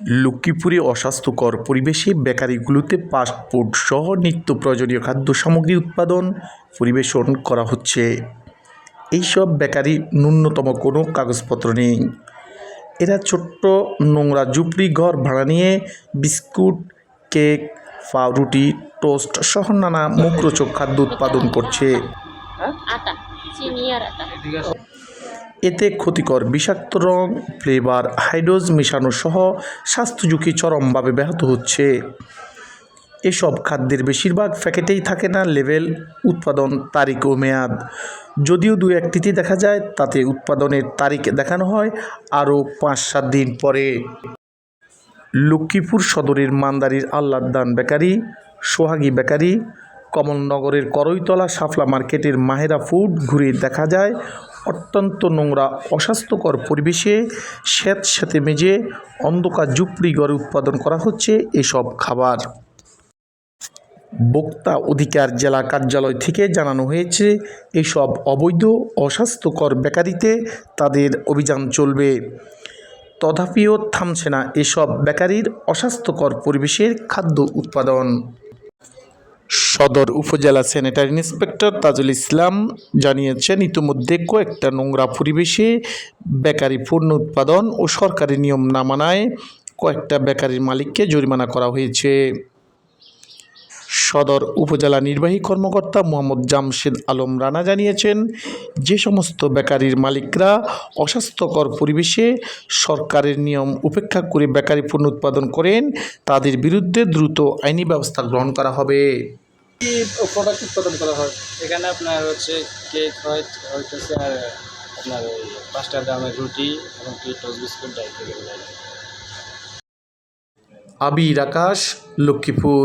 লক্ষ্মীপুরে অস্বাস্থ্যকর পরিবেশে বেকারিগুলোতে ফাস্টফুড সহ নিত্য প্রয়োজনীয় খাদ্য সামগ্রী উৎপাদন পরিবেশন করা হচ্ছে। এইসব বেকারি ন্যূনতম কোনো কাগজপত্র নেই। এরা ছোট্ট নোংরা ঝুপড়ি, ঘর ভাড়া নিয়ে বিস্কুট, কেক, পাউরুটি, টোস্ট সহ নানা মুখরোচক খাদ্য উৎপাদন করছে। এতে ক্ষতিকর বিষাক্ত রং, ফ্লেভার, হাইড্রোজ মেশানো সহ স্বাস্থ্য ঝুঁকি চরমভাবে ব্যাহত হচ্ছে। এসব খাদ্যের বেশিরভাগ প্যাকেটেই থাকে না লেভেল উৎপাদন, তারিখ ও মেয়াদ। যদিও দু একটিতে দেখা যায়, তাতে উৎপাদনের তারিখ দেখানো হয় আরও পাঁচ সাত দিন পরে। লক্ষ্মীপুর সদরের মান্দারির আল্লাদ্দান বেকারি, সোহাগী বেকারি, কমলনগরের করইতলা শাফলা মার্কেটের মাহেরা ফুড ঘুরে দেখা যায় অত্যন্ত নোংরা, অস্বাস্থ্যকর পরিবেশে স্যাঁত স্যাঁতে মেজে অন্ধকার ঝুপড়ি গড়ে উৎপাদন করা হচ্ছে এসব খাবার। বক্তা অধিকার জেলা কার্যালয় থেকে জানানো হয়েছে, এসব অবৈধ, অস্বাস্থ্যকর বেকারিতে তাদের অভিযান চলবে। তথাপিও থামছে না এসব বেকারির অস্বাস্থ্যকর পরিবেশের খাদ্য উৎপাদন। সদর উপজেলা স্যানিটারি ইন্সপেক্টর তাজুল ইসলাম জানিয়েছেন, ইতিমধ্যে কয়েকটা নোংরা পরিবেশে বেকারি পণ্য উৎপাদন ও সরকারি নিয়ম না মানায় কয়েকটা বেকারির মালিককে জরিমানা করা হয়েছে। সদর উপজেলা নির্বাহী কর্মকর্তা মোহাম্মদ জামশেদ আলম রানা জানিয়েছেন যে সমস্ত বেকারির মালিকরা অস্বাস্থ্যকর পরিবেশে সরকারের নিয়ম উপেক্ষা করে বেকারি পণ্য উৎপাদন করেন তাদের বিরুদ্ধে দ্রুত আইনি ব্যবস্থা গ্রহণ করা হবে। কি প্রোডাক্ট উৎপাদন করা হয়? এখানে আপনার হচ্ছে কেক হয় হইতেছে আর আপনার ওই পাঁচটা দামের রুটি এবং কি টোস্ট বিস্কুট ডাইট আবির আকাশ লক্ষ্মীপুর।